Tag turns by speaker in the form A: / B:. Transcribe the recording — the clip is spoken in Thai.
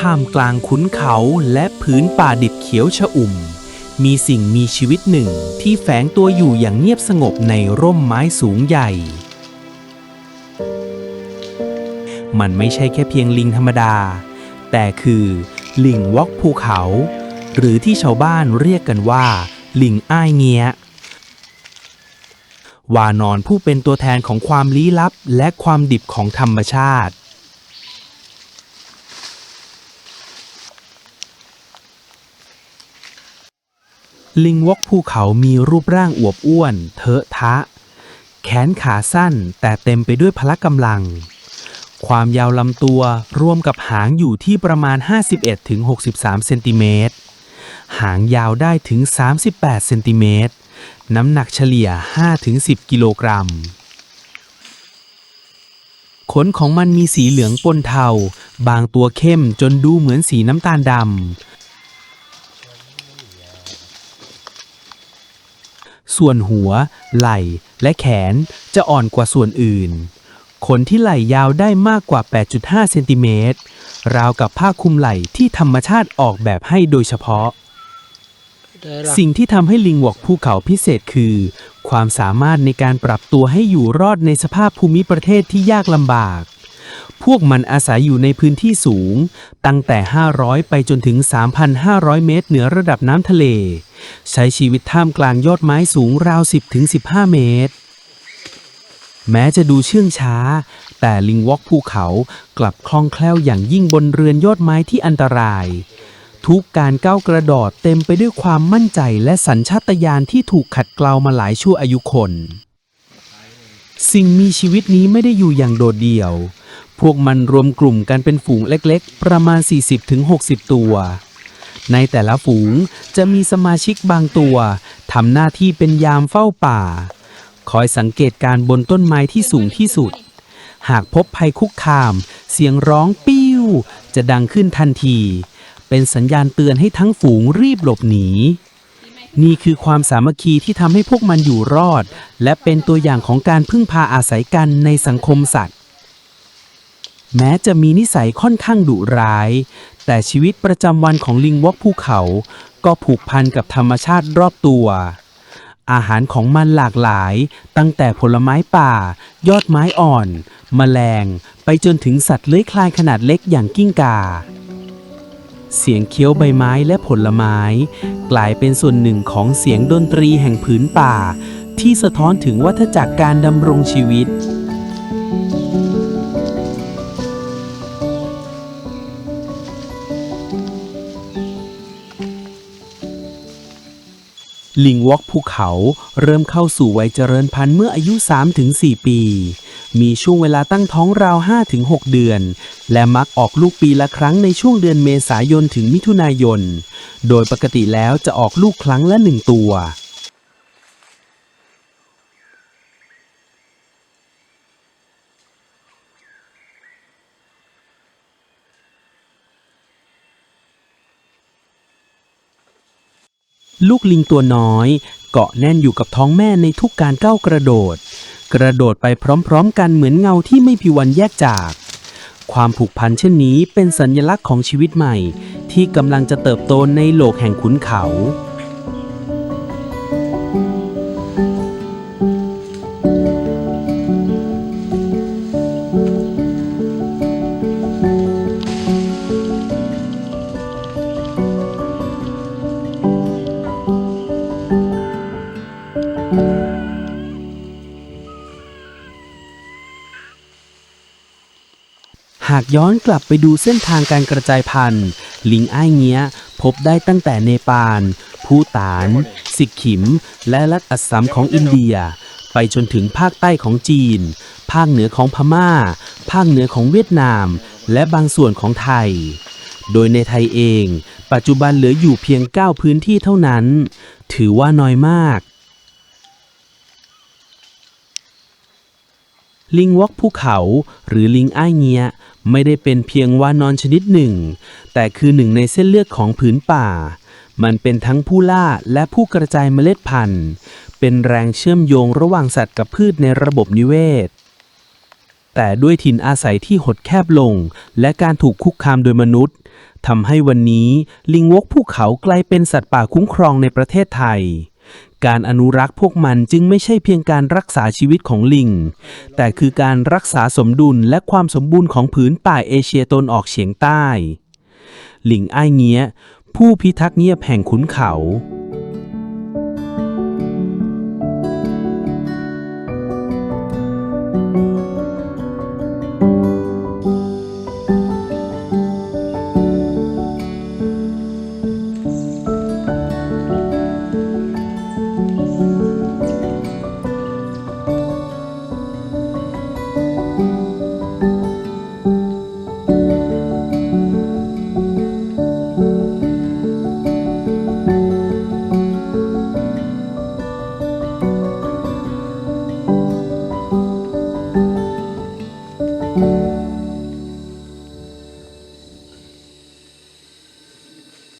A: ท่ามกลางขุนเขาและผืนป่าดิบเขียวชอุ่ม มีสิ่งมีชีวิตหนึ่งที่แฝงตัวอยู่อย่างเงียบสงบในร่มไม้สูงใหญ่ มันไม่ใช่แค่เพียงลิงธรรมดา แต่คือลิงวอกภูเขา หรือที่ชาวบ้านเรียกกันว่า ลิงอ้ายเงี้ยวานอนผู้เป็นตัวแทนของความลี้ลับและความดิบของธรรมชาติ ลิงวกภูเขามีรูปร่างอวบอ้วน เทอะทะ แขนขาสั้นแต่เต็มไปด้วยพละกำลัง ความยาวลำตัวรวมกับหางอยู่ที่ประมาณ 51-63 เซนติเมตร หางยาวได้ถึง 38 เซนติเมตร น้ำหนักเฉลี่ย 5-10 กิโลกรัม ขนของมันมีสีเหลืองปนเทา บางตัวเข้มจนดูเหมือนสีน้ำตาลดำ ส่วนหัว ไหล่ และแขนจะอ่อนกว่าส่วนอื่น ขนที่ไหล่ยาวได้มากกว่า 8.5 เซนติเมตร ราวกับผ้าคลุมไหล่ที่ธรรมชาติออกแบบให้โดยเฉพาะ สิ่งที่ทำให้ลิงวอกภูเขาพิเศษคือ ความสามารถในการปรับตัวให้อยู่รอดในสภาพภูมิประเทศที่ยากลำบาก พวกมันอาศัยอยู่ในพื้นที่สูง ตั้งแต่ 500 ไปจนถึง 3,500 เมตรเหนือระดับน้ำทะเล ใช้ชีวิตท่ามกลางยอดไม้สูงราว 10-15 เมตร แม้จะดูเชื่องช้า แต่ลิงวอกภูเขากลับคล่องแคล่วอย่างยิ่งบนเรือนยอดไม้ที่อันตราย ทุกการก้าวกระโดดเต็มไปด้วยความมั่นใจและสัญชาตญาณที่ถูกขัดเกลามาหลายชั่วอายุคน สิ่งมีชีวิตนี้ไม่ได้อยู่อย่างโดดเดี่ยว พวกมันรวมกลุ่มกันเป็นฝูงเล็กๆ ประมาณ 40-60 ตัว ในแต่ละฝูงจะมีสมาชิกบางตัวทำหน้าที่เป็นยามเฝ้าป่า คอยสังเกตการบนต้นไม้ที่สูงที่สุด หากพบภัยคุกคาม เสียงร้องปิ้ว จะดังขึ้นทันที เป็นสัญญาณเตือนให้ทั้งฝูงรีบหลบหนีนี่คือความสามัคคีที่ทำให้พวกมันอยู่รอด และเป็นตัวอย่างของการพึ่งพาอาศัยกันในสังคมสัตว์ แม้จะมีนิสัยค่อนข้างดุร้าย แต่ชีวิตประจำวันของลิงวอกภูเขา ก็ผูกพันกับธรรมชาติรอบตัว อาหารของมันหลากหลาย ตั้งแต่ผลไม้ป่า ยอดไม้อ่อน แมลง ไปจนถึงสัตว์เลื้อยคลานขนาดเล็กอย่างกิ้งกาเสียงเคี้ยวใบไม้และผลไม้ กลายเป็นส่วนหนึ่งของเสียงดนตรีแห่งผืนป่า ที่สะท้อนถึงวัฏจักรการดำรงชีวิต ลิงวอกภูเขาเริ่มเข้าสู่วัยเจริญพันธุ์เมื่ออายุ 3-4 ปี มีช่วงเวลาตั้งท้องราว 5-6 เดือน และมักออกลูกปีละครั้งในช่วงเดือนเมษายนถึงมิถุนายน โดยปกติแล้วจะออกลูกครั้งละหนึ่งตัว ลูกลิงตัวน้อย เกาะแน่นอยู่กับท้องแม่ในทุกการก้าวกระโดด กระโดดไปพร้อมๆ กันเหมือนเงาที่ไม่พิวันแยกจาก ความผูกพันเช่นนี้เป็นสัญลักษณ์ของชีวิตใหม่ ที่กำลังจะเติบโตในโลกแห่งขุนเขา หากย้อนกลับไปดูเส้นทางการกระจายพันธุ์ ลิงอ้ายเงี้ย พบได้ตั้งแต่เนปาล ภูตาน สิกขิม และรัฐอัสสัมของอินเดีย ไปจนถึงภาคใต้ของจีน ภาคเหนือของพม่า ภาคเหนือของเวียดนาม และบางส่วนของไทย โดยในไทยเอง ปัจจุบันเหลืออยู่เพียง 9 พื้นที่เท่านั้น ถือว่าน้อยมากลิงวอกภูเขาหรือลิงอ้ายเงีย ไม่ได้เป็นเพียงว่านอนชนิดหนึ่ง แต่คือหนึ่งในเส้นเลือดของผืนป่า มันเป็นทั้งผู้ล่าและผู้กระจายเมล็ดพันธุ์ เป็นแรงเชื่อมโยงระหว่างสัตว์กับพืชในระบบนิเวศ แต่ด้วยถิ่นอาศัยที่หดแคบลง และการถูกคุกคามโดยมนุษย์ทำให้วันนี้ลิงวกภูเขากลายเป็นสัตว์ป่าคุ้มครองในประเทศไทย การอนุรักษ์พวกมันจึงไม่ใช่เพียงการรักษาชีวิตของลิง แต่คือการรักษาสมดุลและความสมบูรณ์ของผืนป่าเอเชียตะวันออกเฉียงใต้ หลิงอ้ายเงี้ย ผู้พิทักษ์เงียบแห่งขุนเขา